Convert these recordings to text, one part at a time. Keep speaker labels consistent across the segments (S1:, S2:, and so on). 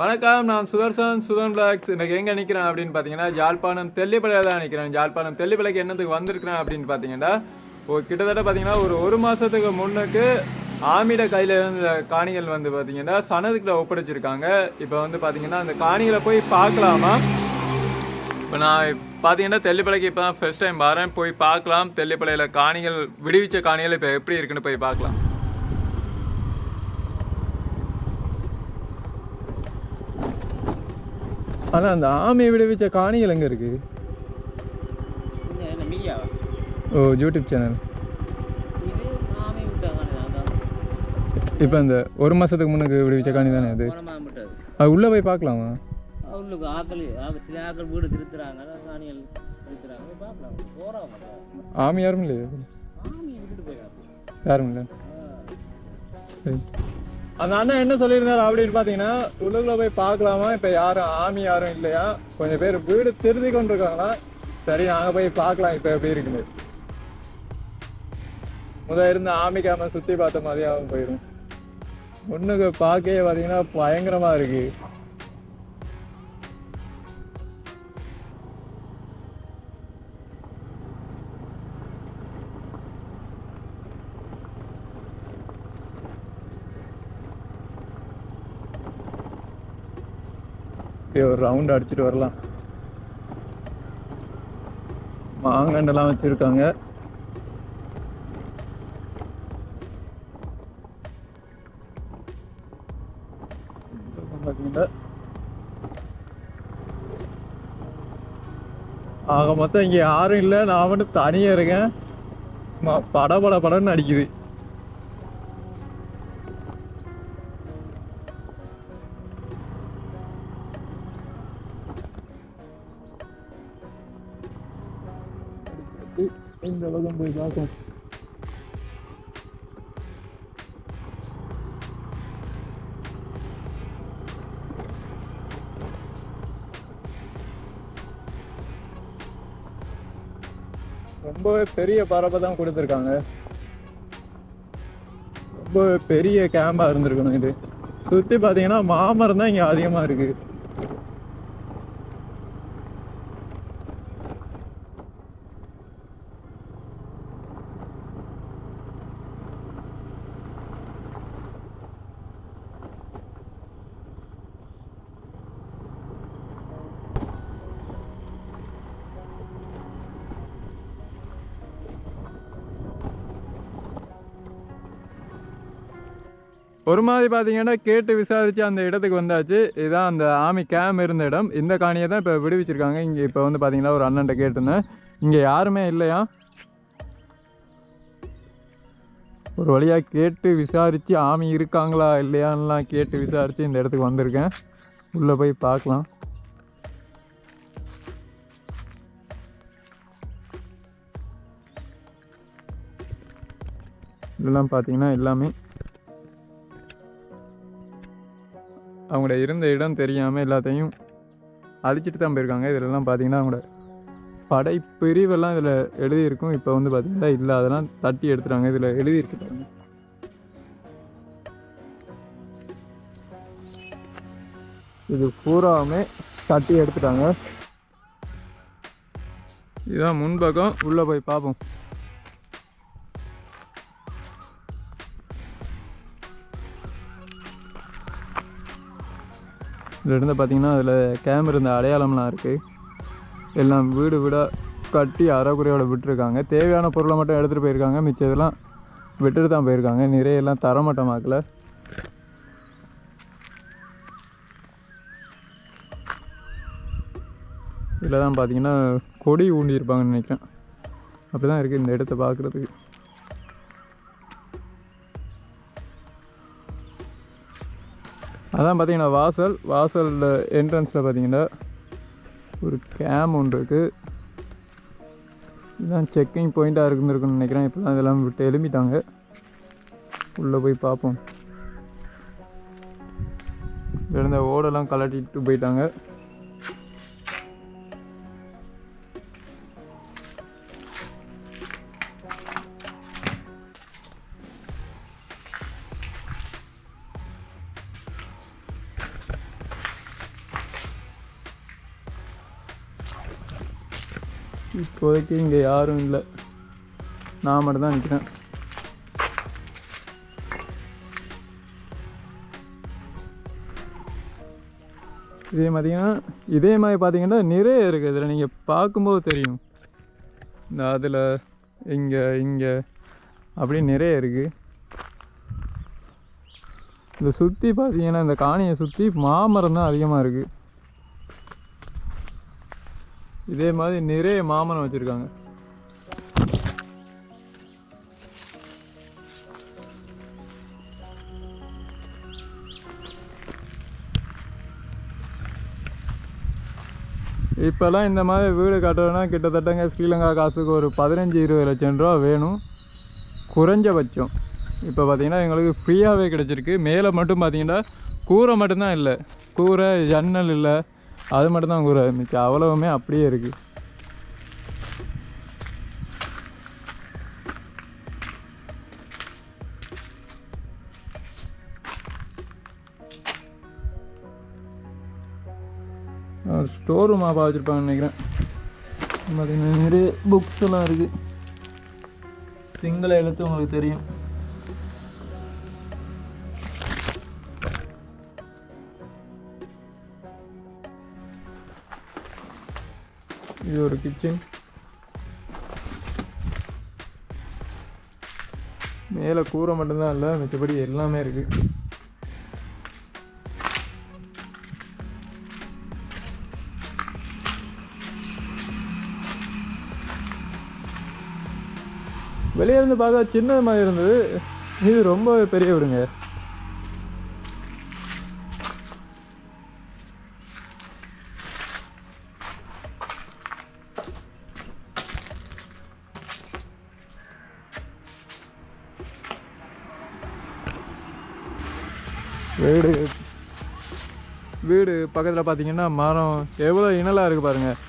S1: வணக்கம் நான் சுதர்சன் சுதன் பிளாக்ஸ். இன்னைக்கு எங்கே நிற்கிறேன் அப்படின்னு பார்த்தீங்கன்னா ஜாழ்ப்பாணம் தெல்லிப்பளையில் தான் நிற்கிறேன் ஜாழ்ப்பாணம் தெல்லிப்பளைக்கு என்னத்துக்கு வந்திருக்கிறேன் அப்படின்னு பார்த்தீங்கன்னா ஒரு கிட்டத்தட்ட பார்த்தீங்கன்னா ஒரு ஒரு மாதத்துக்கு முன்னுக்கு ஆமிட கையில் இருந்த காணிகள் வந்து பார்த்தீங்கன்னா சனதுக்குள்ள ஒப்படைச்சிருக்காங்க. இப்போ வந்து பார்த்தீங்கன்னா அந்த காணிகளை போய் பார்க்கலாமா? இப்போ நான் பார்த்தீங்கன்னா தெல்லிப்பளைக்கு இப்போ தான் ஃபர்ஸ்ட் டைம் வரேன். போய் பார்க்கலாம். தெல்லிப்பளையில் காணிகள் விடுவிச்ச காணிகள் இப்போ எப்படி இருக்குன்னு போய் பார்க்கலாம். ஆனால் அந்த ஆமையை விடுவிச்ச காணிகள் எங்கே இருக்குது
S2: இந்த
S1: ஓ யூடியூப் சேனல் இப்போ அந்த ஒரு மாதத்துக்கு முன்னுக்கு விடுவிச்ச காணி தானே அது? அது உள்ளே போய் பார்க்கலாமா?
S2: அவங்களுக்கு ஆக்கள் சில ஆக்கள் வீடு திருத்துறாங்க காணிகள் திருத்துறாங்க. போய் பார்க்கலாம். போகிறவங்க
S1: ஆமை யாரும் இல்லையா?
S2: ஆமையை விட்டுட்டு போயிடலாம்.
S1: யாரும் இல்லை? சரி. அந்த அண்ணன் என்ன சொல்லியிருந்தாரு அப்படின்னு பார்த்தீங்கன்னா உள்ளுக்குள்ள போய் பார்க்கலாமா? இப்போ யாரும் ஆமி யாரும் இல்லையா? கொஞ்சம் பேர் வீடு திருதி கொண்டிருக்காங்களா? சரி நாங்கள் போய் பார்க்கலாம் இப்போ எப்படி இருக்குது முதல் இருந்த ஆமிக்காம சுற்றி பார்த்த மாதிரியாகவும் போயிடும். ஒன்றுக்கு பார்க்கவே பார்த்தீங்கன்னா பயங்கரமாக இருக்குது அப்படியே ஒரு ரவுண்ட் அடிச்சுட்டு வரலாம். மாங்கண்டெல்லாம் வச்சுருக்காங்க. பார்த்தீங்கன்னா ஆக மொத்தம் இங்கே யாரும் இல்லை. நான் மட்டும் தனியாக இருக்கேன். சும்மா பட பட படன்னு அடிக்குது. இந்த பக்கம் போய் பார்க்கும் ரொம்பவே பெரிய பரப்பை தான் கொடுத்துருக்காங்க. ரொம்ப பெரிய கேம்பாக இருந்திருக்கணும் இது. சுற்றி பார்த்தீங்கன்னா மாமரம் தான் இங்கே அதிகமாக இருக்கு. ஒரு மாதிரி பார்த்தீங்கன்னா கேட்டு விசாரித்து அந்த இடத்துக்கு வந்தாச்சு. இதுதான் அந்த ஆமி கேம் இருந்த இடம். இந்த காணியை தான் இப்போ விடுவிச்சிருக்காங்க. இங்கே இப்போ வந்து பார்த்தீங்கன்னா ஒரு அண்ணன்ட்ட கேட்டிருந்தேன். இங்கே யாருமே இல்லையா? ஒரு வழியாக கேட்டு விசாரித்து ஆமி இருக்காங்களா இல்லையான்லாம் கேட்டு விசாரித்து இந்த இடத்துக்கு வந்திருக்கேன். உள்ளே போய் பார்க்கலாம். இதெல்லாம் பார்த்தீங்கன்னா எல்லாமே அவங்களோட இருந்த இடம் தெரியாமல் எல்லாத்தையும் அழிச்சிட்டு தான் போயிருக்காங்க. இதிலலாம் பார்த்தீங்கன்னா அவங்களோட படைப்பிரிவெல்லாம் இதில் எழுதியிருக்கும். இப்போ வந்து பார்த்திங்கன்னா இல்லை. அதெல்லாம் தட்டி எடுத்துட்டாங்க. இதில் எழுதியிருக்கு பாருங்க. இது பூராவுமே தட்டி எடுத்துட்டாங்க. இதுதான் முன்பக்கம். உள்ளே போய் பார்ப்போம் இதில் இருந்து பார்த்தீங்கன்னா அதில் கேம் இருந்த அடையாளம்லாம் இருக்குது எல்லாம் வீடு வீடாக கட்டி அறகுறையோட விட்டுருக்காங்க. தேவையான பொருளை மட்டும் எடுத்துகிட்டு போயிருக்காங்க. மிச்சம் இதெல்லாம் விட்டுட்டு தான் போயிருக்காங்க. நிறைய எல்லாம் தரமட்டமாக்கல. இதில் தான் பார்த்தீங்கன்னா கொடி ஊண்டியிருப்பாங்கன்னு நினைக்கிறேன். அப்படி தான் இருக்குது இந்த இடத்த பார்க்குறதுக்கு அதான் பார்த்தீங்கன்னா வாசல் வாசலில் என்ட்ரன்ஸில் பார்த்தீங்கன்னா ஒரு கேம் ஒன்று இருக்குது இதுதான் செக்கிங் பாயிண்ட்டாக இருந்துருக்குன்னு நினைக்கிறேன். இப்போ தான் இதெல்லாம் விட்டு எழுப்பிட்டாங்க உள்ளே போய் பார்ப்போம். இருந்த ஓடெல்லாம் கலட்டிட்டு போயிட்டாங்க. இப்போதைக்கு இங்கே யாரும் இல்லை. நான் மட்டும் தான் நிற்கிறேன் இதே பார்த்தீங்கன்னா இதே மாதிரி பார்த்தீங்கன்னா நிறைய இருக்குது இதில் நீங்கள் பார்க்கும்போது தெரியும். இந்த அதில் இங்கே இங்கே அப்படி நிறைய இருக்குது இந்த சுற்றி பார்த்தீங்கன்னா இந்த காணியை சுற்றி மாமரம் தான் அதிகமாக இருக்குது இதே மாதிரி நிறைய மாமனம் வச்சுருக்காங்க. இப்போல்லாம் இந்த மாதிரி வீடு கட்டுறதுனா கிட்டத்தட்டங்க ஸ்ரீலங்கா காசுக்கு ஒரு பதினஞ்சு இருபது லட்சம் ரூபா வேணும். குறைஞ்சபட்சம். இப்போ பார்த்திங்கன்னா எங்களுக்கு ஃப்ரீயாகவே கிடச்சிருக்கு. மேலே மட்டும் பார்த்திங்கன்னா கூரை மட்டும்தான் இல்லை. கூரை ஜன்னல் இல்லை. அது மட்டும்தான் கூற மிச்சம் அவ்வளவுமே அப்படியே இருக்குது ஸ்டோர் ரூமாக வச்சுருப்பாங்கன்னு நினைக்கிறேன். பார்த்தீங்கன்னா நிறைய புக்ஸ் எல்லாம் இருக்குது சிங்கள எழுத்து உங்களுக்கு தெரியும். இது ஒரு கிச்சன் மேலே கூரை மட்டும்தான் இல்லை மிச்சப்படி எல்லாமே இருக்குது வெளியே இருந்து பார்த்தா சின்னது மாதிரி இருந்தது. இது ரொம்ப பெரிய விடுங்க பக்கத்தில் பார்த்தீங்கன்னா மரம் எவ்வளோ இனலாக இருக்குது பாருங்கள்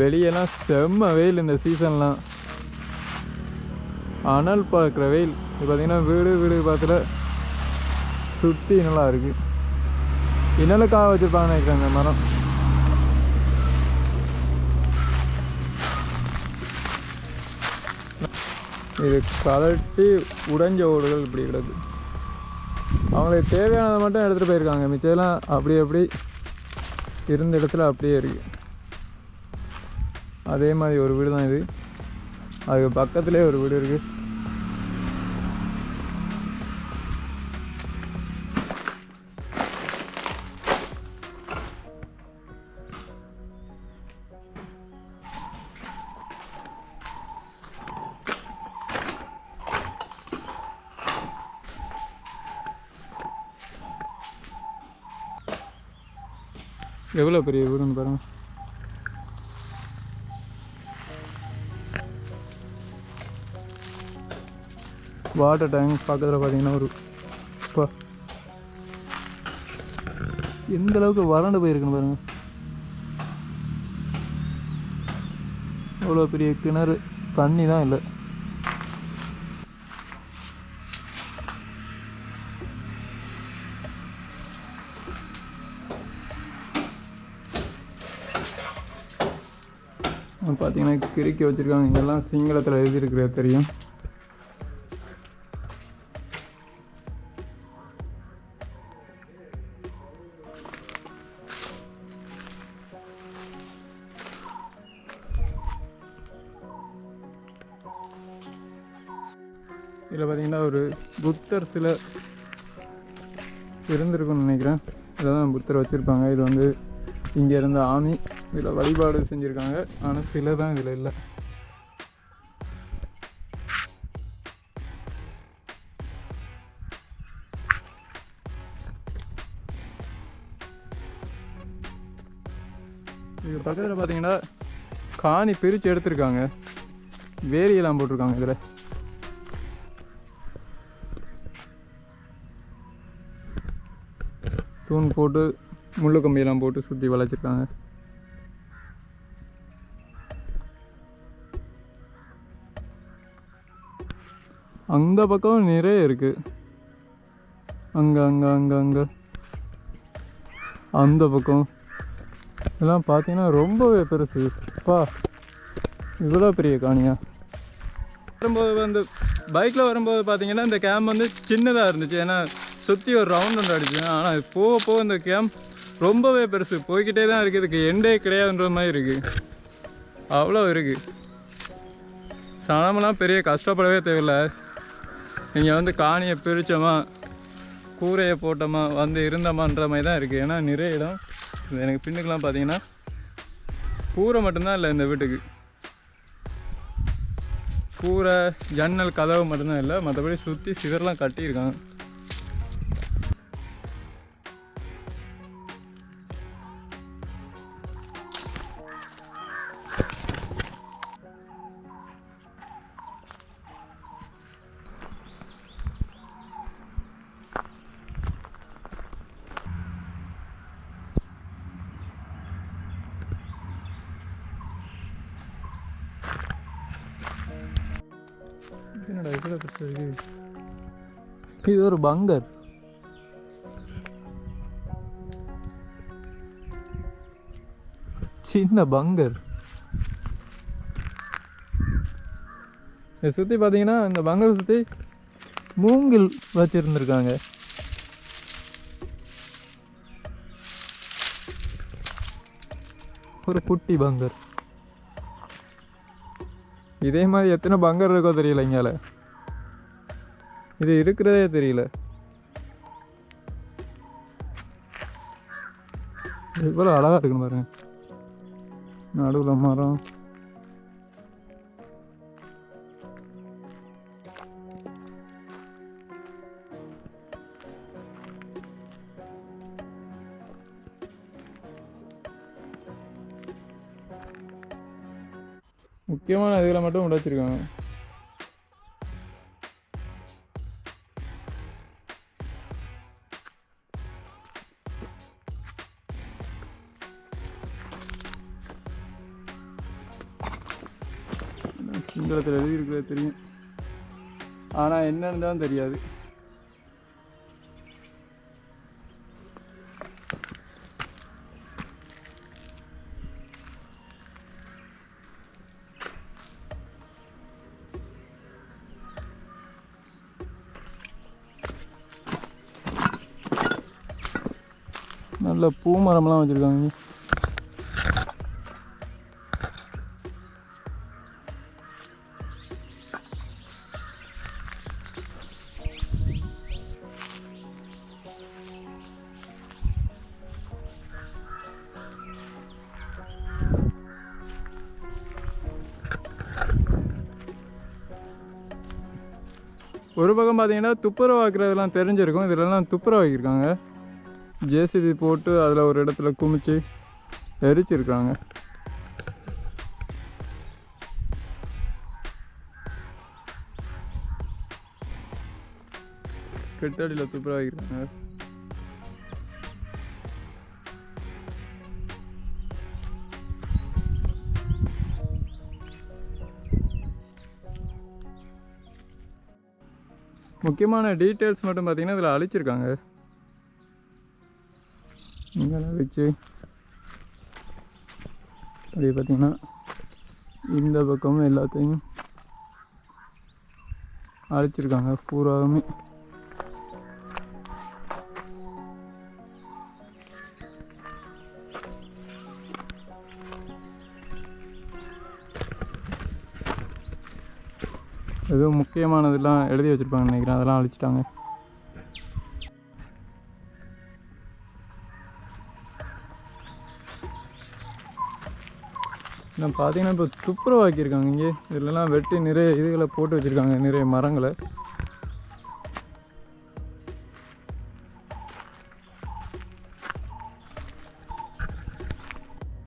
S1: வெளியெல்லாம் செம்ம வெயில் இந்த சீசன்லாம். அனல் பார்க்குற வெயில். இது பார்த்திங்கன்னா வீடு வீடு பார்த்துல சுற்றி இனலாக இருக்குது இனலுக்காக வச்சுருப்பாங்கன்னு நினைக்கிறேன் இந்த மரம். இது கலட்டி உடைஞ்ச ஓடுகள் இப்படி கிடக்கு. அவங்களுக்கு தேவையானதை மட்டும் எடுத்துகிட்டு போயிருக்காங்க. மிச்சம்லாம் அப்படி அப்படி இருந்த இடத்துல அப்படியே இருக்குது அதே மாதிரி ஒரு வீடு தான் இது. அதுக்கு பக்கத்துலேயே ஒரு வீடு இருக்குது எவ்வளோ பெரிய ஊருன்னு பாருங்க. வாட்டர் டேங்க் பக்கத்தில் பார்த்தீங்கன்னா ஒரு இப்போ எந்த அளவுக்கு வறண்டு போயிருக்குன்னு பாருங்க. அவ்வளோ பெரிய கிணறு தண்ணி தான் இல்லை. பார்த்தீங்கன்னா கிறுக்கி வச்சுருக்காங்க. இதெல்லாம் சிங்களத்தில் எழுதியிருக்கிறது தெரியும். இதில் பார்த்தீங்கன்னா ஒரு புத்தர் சில இருந்திருக்குன்னு நினைக்கிறேன். இதான் புத்தர் வச்சுருப்பாங்க. இது வந்து இங்கே இருந்த ஆமி இதில் வழிபாடு செஞ்சுருக்காங்க. ஆனால் சில தான் இதில் இல்லை. இது பக்கத்தில் பார்த்தீங்கன்னா காணி பிரித்து எடுத்திருக்காங்க. வேரியெல்லாம் போட்டிருக்காங்க இதில். தூண் போட்டு முள்ளு கம்பியெல்லாம் போட்டு சுற்றி வளைச்சிருக்காங்க. அந்த பக்கம் நிறைய இருக்கு. அங்க அங்க அங்க அங்க. அந்த பக்கம். இதெல்லாம் பார்த்தீங்கன்னா ரொம்பவே பெருசு. பா இவ்வளோ பெரிய காணியா? வரும்போது வந்து பைக்கில் வரும்போது பார்த்தீங்கன்னா இந்த கேம்ப் வந்து சின்னதாக இருந்துச்சு. ஏன்னா சுற்றி ஒரு ரவுண்ட் ஒன்று அடிச்சு. ஆனால் போக போக இந்த கேம்ப் ரொம்பவே பெருசு. போய்கிட்டே தான் இருக்குது இதுக்கு எண்டே கிடையாதுன்ற மாதிரி இருக்குது அவ்வளோ இருக்குது சனமெல்லாம் பெரிய கஷ்டப்படவே தேவையில்லை. நீங்கள் வந்து காணியை பிரித்தோமா கூரையை போட்டோமா வந்து இருந்தோமான்ற மாதிரி தான் இருக்குது ஏன்னா நிறைய இடம் எனக்கு பின்னுக்கெலாம் பார்த்தீங்கன்னா கூரை மட்டும்தான் இல்லை இந்த வீட்டுக்கு. கூரை ஜன்னல் கதவு மட்டும்தான் இல்லை. மற்றபடி சுற்றி சிவர்லாம் கட்டியிருக்காங்க. பெருசு இது ஒரு பங்கர். சின்ன பங்கர். இதை சுற்றி பார்த்தீங்கன்னா இந்த பங்கரை சுற்றி மூங்கில் வச்சுருந்துருக்காங்க. ஒரு குட்டி பங்கர். இதே மாதிரி எத்தனை பங்கர் இருக்கோ தெரியல இங்கால இது இருக்கிறதே தெரியல. இவ்வளோ அழகாக இருக்குன்னு பாருங்க. நடுவில் மரம். முக்கியமான இதில் மட்டும் உடைச்சிருக்காங்க சிங்களத்தில் எழுதி இருக்கிறது தெரியும். ஆனால் என்னன்னு தான் தெரியாது. நல்ல பூ மரம்லாம் வச்சுருக்காங்க. பார்த்தீங்கன்னா துப்புரவாக்குறதெல்லாம் தெரிஞ்சிருக்கும். இதுலலாம் துப்புரவாக்கியிருக்காங்க. ஜேசிபி போட்டு அதில் ஒரு இடத்துல குமிச்சு எரிச்சிருக்காங்க. கெட்டடியில் துப்புரவாக்கியிருக்காங்க. முக்கியமான டீட்டெயில்ஸ் மட்டும் பார்த்தீங்கன்னா இதில் அழிச்சிருக்காங்க. இங்கே அழிச்சு அப்படியே பார்த்தீங்கன்னா இந்த பக்கமும் எல்லாத்தையும் அழிச்சிருக்காங்க. பூராவுமே. எதுவும் முக்கியமானதெல்லாம் எழுதி வச்சுருப்பாங்கன்னு நினைக்கிறேன். அதெல்லாம் அழிச்சிட்டாங்க. நான் பார்த்தீங்கன்னா இப்போ துப்புரவாக்கியிருக்காங்க இங்கே. இதுலலாம் வெட்டி நிறைய இதுகளை போட்டு வச்சுருக்காங்க நிறைய மரங்களை.